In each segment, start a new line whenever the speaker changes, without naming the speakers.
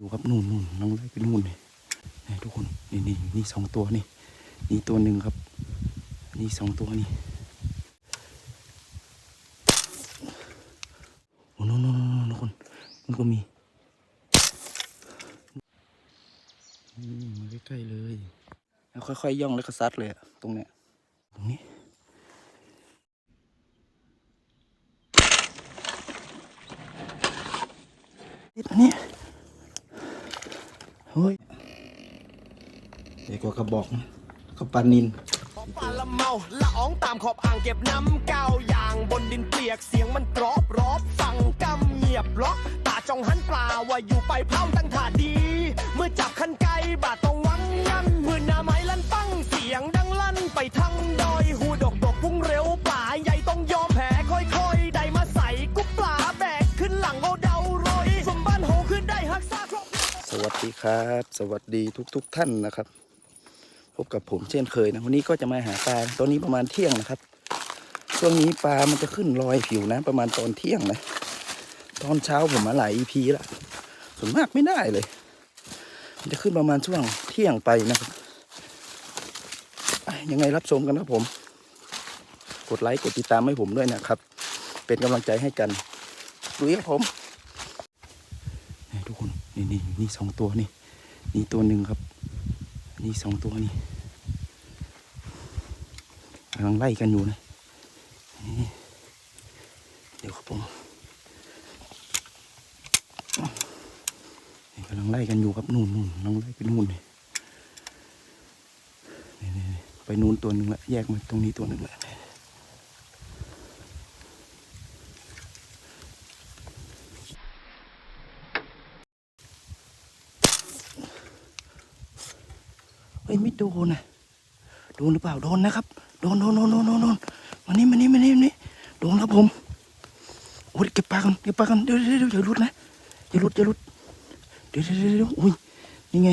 ดูครับนู่นนู่นน้องไล่ไปนู่นนี่นี่ทุกคนนี่นี่นี่สองตัวนี่นี่ตัวหนึ่งครับ นี่สองตัวนี่โอ้นู่นนู่นนู่นทุกคนมันก็มีอืมมาใกล้ๆเลยแล้วค่อยๆย่องแล้วก็ซัดเลยอะตรงเนี้ยตรงนี้ติดอันนี้เฮ้ย เด็กกว่ากระบอกนะกระปานิน
ปลาละเมาละอองตามขอบอ่างเก็บน้ำเก้าอย่างบนดินเปียกเสียงมันกรอบรอบฟังกำเงียบล็อกตาจองหันปลาว่าอยู่ไปเผาตั้งท่าดี เมื่อจับคันไกบาดต้องวังยันมือหน้าไม้ลั่นปังเสียงดังลั่นไปทั้งดอยหูดกดกพุ่งเร็วปลาใหญ่ต้องยอมแพ้ค่อยๆ ได้มาใส่กุ๊ปลาแบกขึ้นหลังเอาเดาโรยสมบ้านโหขึ้นได้ฮักซาครบ
สวัสดีครับ สวัสดีทุกๆทท่านนะครับ พบกับผมเช่นเคยนะวันนี้ก็จะมาหาปลาตอนนี้ประมาณเที่ยงนะครับ ช่วงนี้ปลามันจะขึ้นลอยผิวนะ ประมาณตอนเที่ยงนะ ตอนเช้าผมมาหลาย EP ละส่วนมากไม่ได้เลย มันจะขึ้นประมาณช่วงเที่ยงไปนะครับยังไงรับชมกันครับผม กดไลค์กดติดตามให้ผมด้วยนะครับ เป็นกำลังใจให้กันลุยครับผมนี่ทุกคนนี่นี่นี่สองตัวนี่นี่ตัวหนึ่งครับ นี่สองตัวนี่กำลังไล่กันอยู่นะเดี๋ยวครับผมกำลังไล่กันอยู่ครับนู่นนู่นกำลังไล่ไปนู่นเลยไปนู่นตัวหนึ่งละแยกมาตรงนี้ตัวหนึ่งละเฮ้ยไม่โด นนะโดนหรือเปล่าโดนนะครับ โดนโดนโดนโดนโดนโดนมานี่มานี่มานี่มานี่โดนครับผมโอ้ยเก็บปลากันเก็บปลากันเดี๋ยวเดี๋ยวเดี๋ยวอย่าลุดนะอย่าลุดอย่าลุดเดี๋ยวเดี๋ยวเดี๋ยวอุ้ยนี่ไง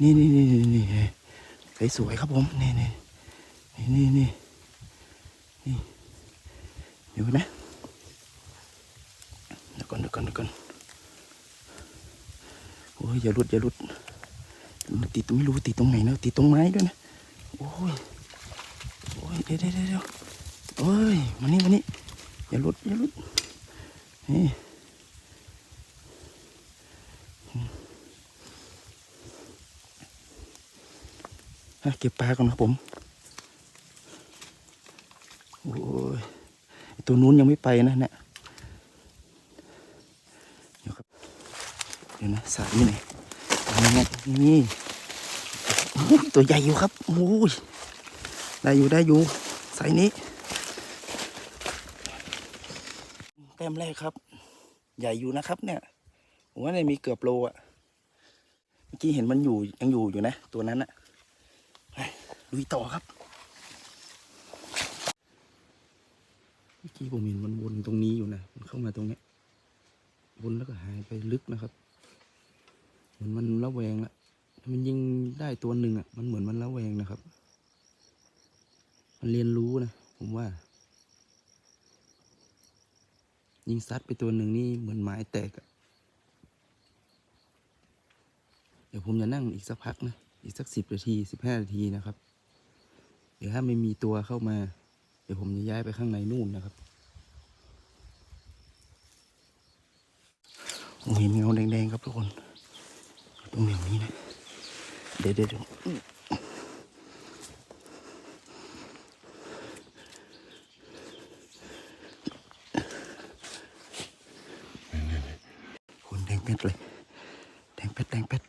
นี่นี่นี่นี่นี่สวยสวยครับผมนี่นี่นี่นี่นี่นี่เดี๋ยวนะเดี๋ยวก่อนเดี๋ยวก่อนเดี๋ยวก่อนโอ้ยอย่าลุดอย่าลุด ติดไม่รู้ติดตรงไหนนะติดตรงไม้ด้วยนะโอ้ยโอ้ยเดี๋ยวเดี๋ยวเดี๋ยวโอ้ยมานี่มานี่อย่าลุดอย่าลุดนี่เก็บปลาก่อนครับผมโอ้ยตัวนู้นยังไม่ไปนะเนี่ยเดี๋ยวครับเดี๋ยวนะสายนี่ไหน นี่นี่ตัวใหญ่อยู่ครับโอ้ยได้อยู่ได้อยู่ไซส์นี้แต้มแรกครับ ใหญ่อยู่นะครับ เนี่ยผมว่าเนี่ยมีเกือบโลอะเมื่อกี้เห็นมันอยู่ยังอยู่อยู่นะ ตัวนั้นอะไปลุยต่อครับเมื่อกี้ผมเห็นมันวนตรงนี้อยู่นะมันเข้ามาตรงนี้วนแล้วก็หายไปลึกนะครับ เหมือนมันระแวงละมันยิงได้ตัวหนึ่งอะ มันเหมือนมันระแวงนะครับ มันเรียนรู้นะ ผมว่า ยิงซัดไปตัวหนึ่งนี่เหมือนไม้แตกอะเดี๋ยวผมจะนั่งอีกสักพักนะ อีกสักสิบนาทีสิบห้านาทีนะครับ เดี๋ยวถ้าไม่มีตัวเข้ามา เดี๋ยวผมจะย้ายไปข้างในนู่นนะครับผมเห็นเงาแดงๆครับทุกคน รงอย่านี้นะ เดี๋ยวเดี๋ยวคนแดงเป็ดเลย แดงเป็ดแดงเป็ด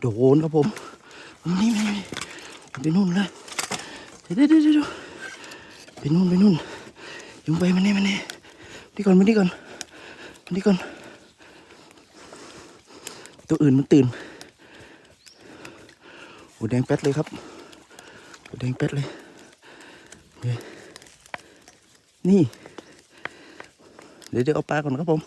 โดนครับผม นี่นี่ไปนู่นเลย เดี๋ยวเดี๋ยวเดี๋ยว ไปนู่นไปนู่นยุงไปมันนี่มันนี่นี่ก่อนมานี่ก่อนมานี่ก่อน ตัวอื่นมันตื่นโอ้แดงแป๊ดเลยครับโอ้แดงแป๊ดเลยเฮ้ยนี่ เดี๋ยวเดี๋ยวเอาปลาก่อนครับผม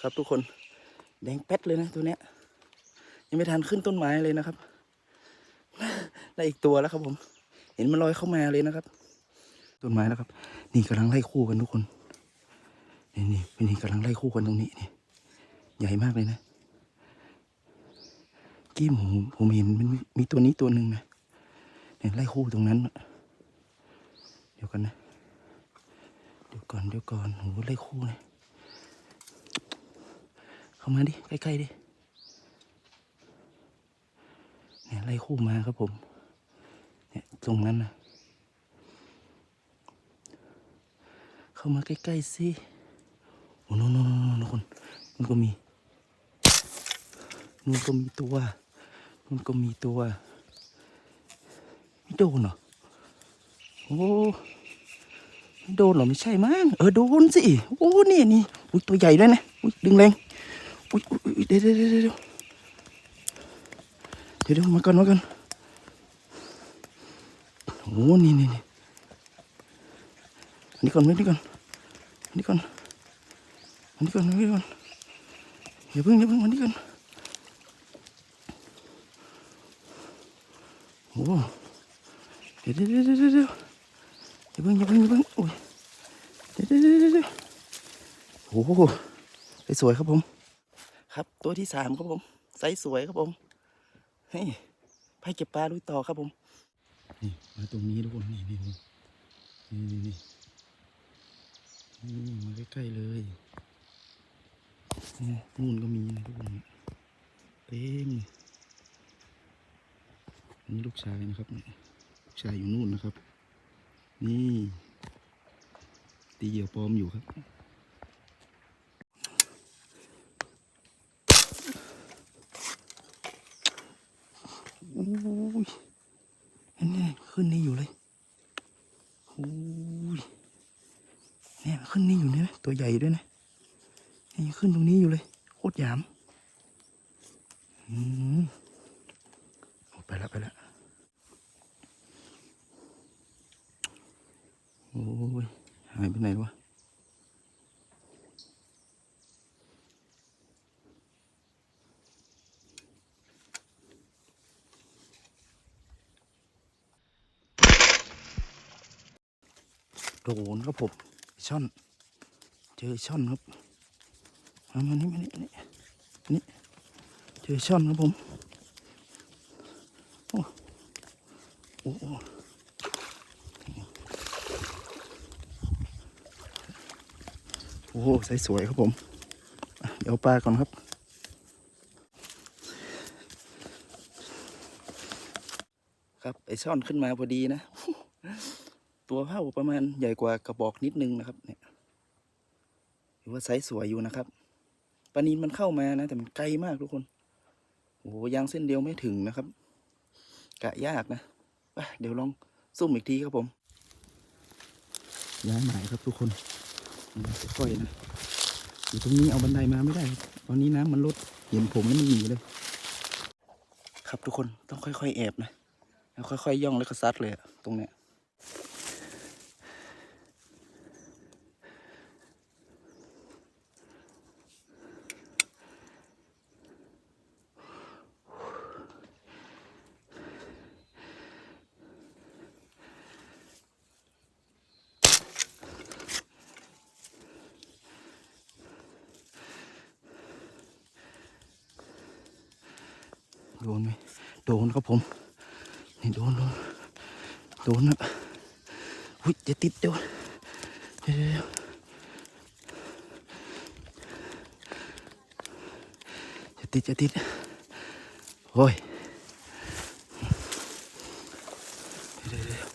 ครับ ทุกคน แดงแป๊ดเลยนะตัวเนี้ย ยังไม่ทันขึ้นต้นไม้เลยนะครับ ได้อีกตัวแล้วครับผม เห็นมันลอยเข้ามาเลยนะครับ ต้นไม้แล้วครับ นี่กำลังไล่คู่กันทุกคน นี่นี่นี่กำลังไล่คู่กันตรงนี้นี่ ใหญ่มากเลยนะ กี้ผมผมเห็นมันมีตัวนี้ตัวหนึ่งนะเนี่ยไล่คู่ตรงนั้น เดี๋ยวกันนะ เดี๋ยวก่อนเดี๋ยวก่อนโหไล่คู่เลย เข้ามาดิ ใกล้ๆดิ เนี่ยไล่คู่มาครับผม เนี่ยตรงนั้นนะเข้ามาใกล้ๆสิ โอ้โนโนโนโนคนมันก็มีนู่นก็มีตัวนู่นก็มีตัว ไม่โดนเหรอ โอ้ไม่โดนเหรอไม่ใช่มั้งเออโดนสิ โอ้นี่นี่อุ้ยตัวใหญ่ด้วยนะอุ้ยดึงแรง อุ้ยอุ้ยเดี๋ยวเดี๋ยวเดี๋ยวเดี๋ยวเดี๋ยวมาก่อนมาก่อนโอ้นี่นี่นี่อันนี้ก่อนอันนี้ก่อนอันนี้ก่อนอันนี้ก่อนอันนี้ก่อนอย่าเพิ่งอย่าเพิ่งอันนี้ก่อนโอ้เดี๋ยวเดี๋ยวเดี๋ยวเดี๋ยวเดี๋ยวอย่าเพิ่งอย่าเพิ่งอย่าเพิ่งโอ้ยเดี๋ยวเดี๋ยวเดี๋ยวเดี๋ยวเดี๋ยวโอ้โหสวยครับผม ครับ ตัวที่สามครับผมไซส์สวยครับผมเฮ้ยไปเก็บปลาลุยต่อครับผม นี่ มาตรงนี้ทุกคนนี่นี่นี่นี่นี่นี่มาใกล้ๆเลยนี่นู่นก็มีนะทุกคนเต็มนี่ลูกชายนะครับลูกชายอยู่นู่นนะครับ นี่ตีเหยื่อปลอมอยู่ครับโอ้ย อันนี้ขึ้นนี่อยู่เลยโอ้ยเนี่ยขึ้นนี่อยู่เนี่ยตัวใหญ่ ด้วยนะนี่ขึ้นตรงนี้อยู่เลยโคตรหยามอืมโอ้ไปละไปละโอ้ยหายไปไหนวะโดนครับผมช่อน เจอช่อนครับมามานี่มานี่นี่นี่เจอช่อนครับผมโอ้โอ้โอ้โหสวยครับผม เดี๋ยวปลาก่อนครับ ครับไอช่อนขึ้นมาพอดีนะ ตัวเท่าประมาณใหญ่กว่ากระบอกนิดนึงนะครับเนี่ย ถือว่าไซส์สวยอยู่นะครับปลานินมันเข้ามานะ แต่มันไกลมากทุกคน โอ้โหยางเส้นเดียวไม่ถึงนะครับ กะยากนะไปเดี๋ยวลองซุ่มอีกทีครับผมย้ายหมายครับทุกคนค่อยๆนะอยู่ตรงนี้เอาบันไดมาไม่ได้ครับตอนนี้น้ำมันลดเห็นผมแล้วมันหนีเลย ครับทุกคนต้องค่อยๆแอบนะแล้วค่อยๆย่องแล้วก็ซัดเลยอะตรงเนี้ย โดนไหมโดนครับผมนี่โดนโดนโดนนะอุ้ยจะติดเดี๋ยวเดี๋ยวเดี๋ยวจะติดจะติดโอ้ยเดี๋ยวเดี๋ยวเดี๋ยว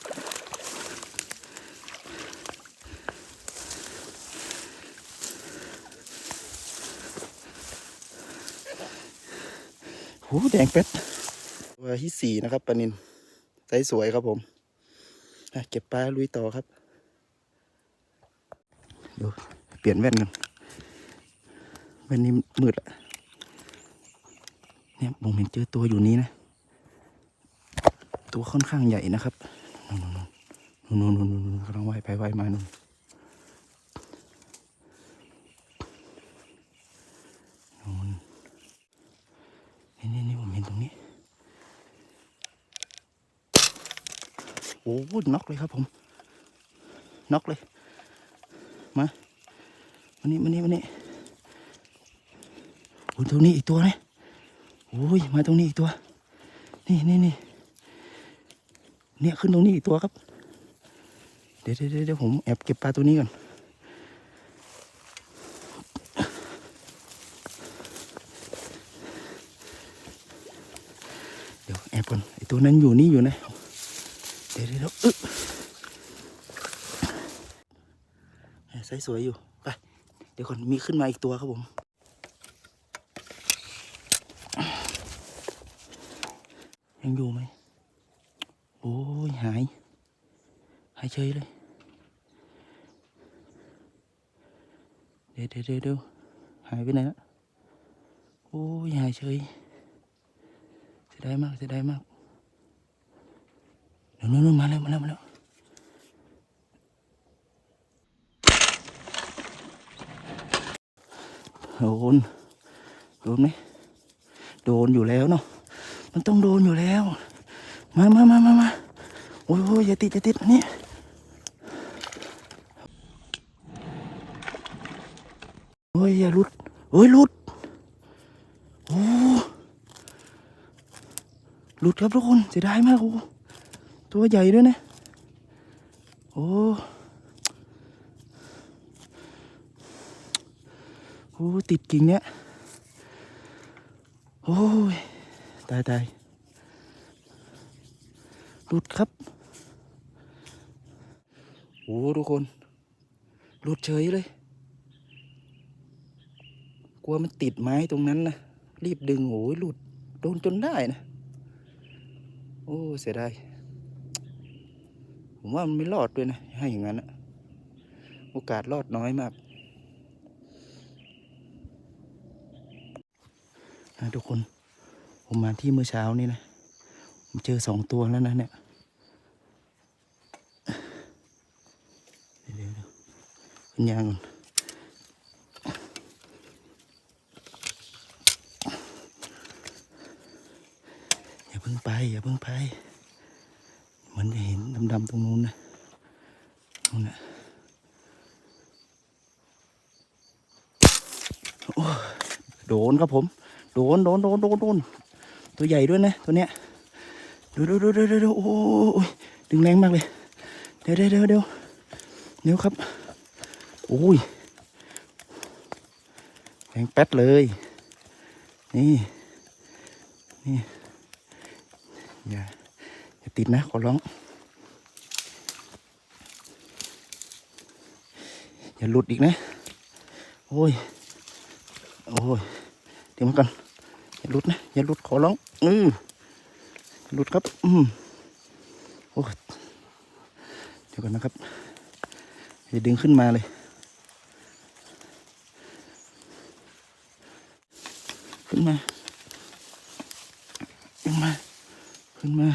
โหแดงเป็ดตัวที่สี่นะครับปลานินไซส์สวยครับผมอะเก็บปลาลุยต่อครับเดี๋ยวเปลี่ยนแว่นกันแว่นนี้มืดอะเนี่ยผมเห็นเจอตัวอยู่นี้นะ ตัวค่อนข้างใหญ่นะครับนู่นนู่นนู่นนู่นนู่นกำลังว่ายไปว่ายมานู่น อ้น็อกเลยครับผมน็อกเลย มามานี่มานี่มานี่โอ้ตรงนี้อีกตัวนี่โอ้ยมาตรงนี้อีกตัว นี่นี่นี่เนี่ยขึ้นตรงนี้อีกตัวครับ เดี๋ยวเดี๋ยวเดี๋ยวผมแอบเก็บปลาตัวนี้ก่อนเดี๋ยวแอบก่อนไอตัวนั้นอยู่นี่อยู่นะ ดี๋ยวเดี๋ยวเดี๋ยวอึ๊บไซส์สวยอยู่ ไป เดี๋ยวก่อนมีขึ้นมาอีกตัวครับผม ยังอยู่ไหม โอ้ย หาย หายเฉยเลย เดี๋ยวเดี๋ยวเดี๋ยวเดี๋ยวหายไปไหนละโอ้ย หายเฉยเสียดายมากเสียดายมาก เดี๋ยวนู้นมาแล้วมาแล้วมาแล้วโดนโดนไหมโดนอยู่แล้วเนาะมันต้องโดนอยู่แล้ว มามามามามาโอ้ยโอ้ยอย่าติดอย่าติดนนี้โอ้ยอย่าหลุดโอ้ยหลุดโอ้หลุดครับทุกคนเสียดายมากโอ้ ตัวใหญ่ด้วยนะ โอ้โหติดกิ่งเนี้ย โอ้ย ตายตายหลุดครับ โอ้ ทุกคน หลุดเฉยเลย กลัวมันติดไม้ตรงนั้นนะ รีบดึงโอ้ยหลุด โดนจนได้นะ โอ้ เสียดาย ผมว่ามันไม่รอดด้วยนะให้อย่างนั้นอะโอกาสรอดน้อยมากนะทุกคน ผมมาที่เมื่อเช้านี่นะผมเจอสองตัวแล้วนะเนี่ยเดี๋ยวเดี๋ยวเดี๋ยวขึ้นยางก่อนอย่าเพิ่งไป อย่าเพิ่งไปมันจะเห็น ดำๆตรงนู้นนะนู่นนะโอ้ยโดนครับผม โดนโดนโดนโดนโดนตัวใหญ่ด้วยนะ ตัวเนี้ยดูดูดูดูดูดูโอ้ยดึงแรงมากเลย เดี๋ยวเดี๋ยวเดี๋ยวเดี๋ยวเดี๋ยวครับ โอ้ยแรงแป๊ดเลย นี่ นี่ อย่า อย่าติดนะ ขอร้อง อย่าหลุดอีกนะ โอ้ย โอ้ย เดี๋ยวมาก่อนอย่าหลุดนะ อย่าหลุดขอร้องอือหลุดครับ อืมโอ้ยเดี๋ยวก่อนนะครับอย่าดึงขึ้นมาเลย ขึ้นมา ขึ้นมา ขึ้นมา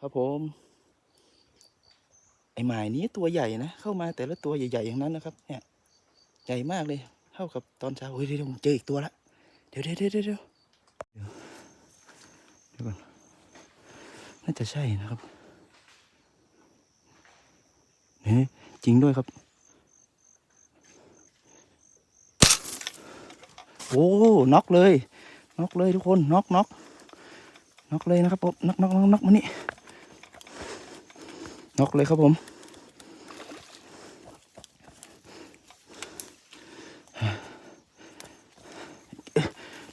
ครับผม ไอหมายนี้ตัวใหญ่นะ เข้ามาแต่ละตัวใหญ่ๆอย่างนั้นนะครับ เนี่ย ใหญ่มากเลย เท่ากับตอนเช้าเฮ้ยเดี๋ยวผมเจออีกตัวละ เดี๋ยวเดี๋ยวเดี๋ยวเดี๋ยวเดี๋ยวก่อนน่าจะใช่นะครับเฮ้ยจริงด้วยครับ โอ้น็อกเลยน็อกเลยทุกคนน็อกน็อกน็อกเลยนะครับผมน็อกน็อกน็อกน็อกมานี่ น็อกเลยครับผม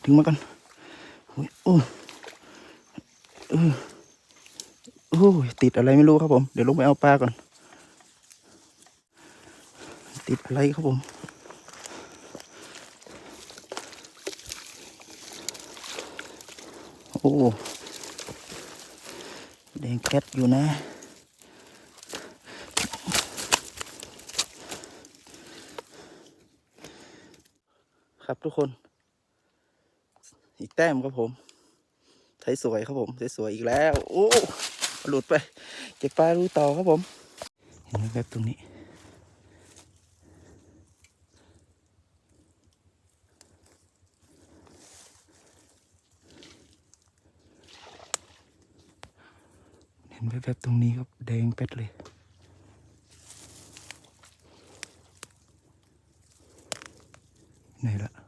ถึงมากันโอ้ยโอ้ยเออโอ้ยติดอะไรไม่รู้ครับผม เดี๋ยวลงไปเอาปลาก่อน ติดอะไรครับผมโอ้แดงแคทอยู่นะับทุกคน อีกแต้มครับผมใช้สวยครับผมใช้สวยอีกแล้ว โอ้หลุดไป เก็บปลารูต่อครับผม เห็นไหมแบบตรงนี้ เห็นแบบตรงนี้ครับแดงเป็ดเลยไหนละ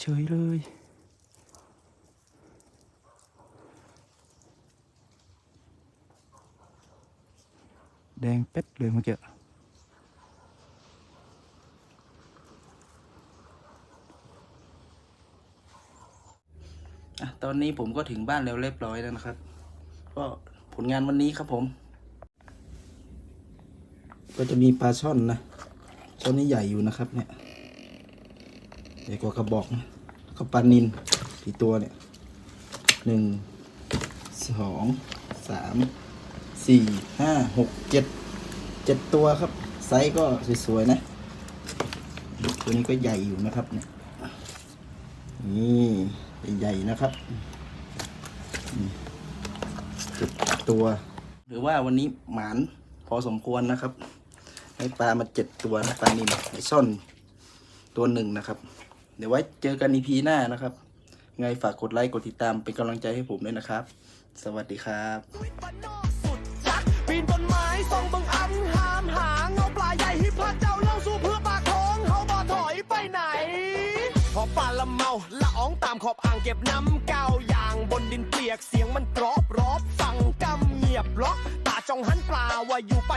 เฉยเลย แดงเป็ดเลยเมื่อกี้ตอนนี้ผมก็ถึงบ้านแล้วเรียบร้อยแล้วนะครับ ก็ผลงานวันนี้ครับผม ก็จะมีปลาช่อนนะช่อนนี้ใหญ่อยู่นะครับเนี่ย ใหญ่กว่ากระบอกนะแล้วก็ปานินกี่ตัวเนี่ยหนึ่งสองสามสี่ห้าหกเจ็ดเจ็ดตัวครับ ไซส์ก็สวยๆนะ ตัวนี้ก็ใหญ่อยู่นะครับเนี่ยนี่ใหญ่ๆนะครับเจ็ดตัว หรือว่าวันนี้หมานพอสมควรนะครับให้ปลามาเจ็ดตัวนะปลานิลไอซ่อนตัวหนึ่งนะครับ เดี๋ยวไว้เจอกันอีพีหน้านะครับ ไงฝากกดไลค์กดติดตามเป็นกำลังใจให้ผมด้วยนะครับ สวัสดีครับ
ปีนต้นไม้ส่องบังอันหามหาเงาปลาใหญ่ที่พระเจ้าเล่าสู่เพื่อปากท้องเขาบ่ถอยไปไหน พอปลาละเมาละอองตามขอบอ่างเก็บน้ำเก่าอย่างบนดินเปียกเสียงมันกรอบรอบฟังกำเงียบล็อกตาจ้องหันปลาว่าอยู่ไป